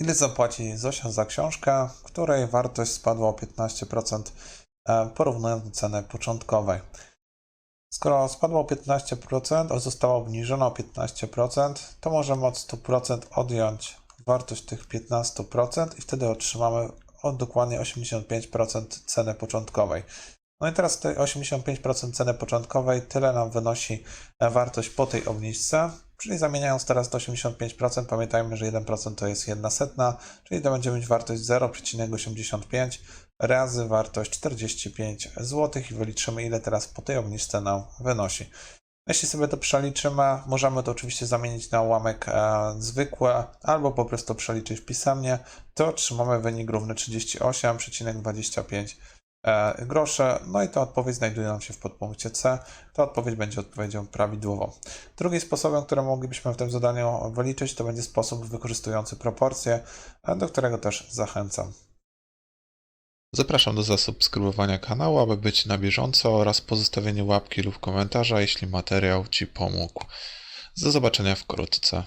Ile zapłaci Zosia za książkę, której wartość spadła o 15% e, porównując do ceny początkowej? Skoro spadła o 15%, a została obniżona o 15%, to możemy od 100% odjąć wartość tych 15% i wtedy otrzymamy od dokładnie 85% ceny początkowej. No i teraz te 85% ceny początkowej, tyle nam wynosi e, wartość po tej obniżce, czyli zamieniając teraz to 85%, pamiętajmy, że 1% to jest 1 setna, czyli to będzie mieć wartość 0,85 razy wartość 45 zł i wyliczymy ile teraz po tej obniżce nam wynosi. Jeśli sobie to przeliczymy, możemy to oczywiście zamienić na ułamek e, zwykły albo po prostu przeliczyć pisemnie, to otrzymamy wynik równy 38,25 e, groszy. No i ta odpowiedź znajduje nam się w podpunkcie C. Ta odpowiedź będzie odpowiedzią prawidłową. Drugim sposobem, który moglibyśmy w tym zadaniu wyliczyć, to będzie sposób wykorzystujący proporcje, e, do którego też zachęcam. Zapraszam do zasubskrybowania kanału, aby być na bieżąco oraz pozostawienie łapki lub komentarza, jeśli materiał Ci pomógł. Do zobaczenia wkrótce.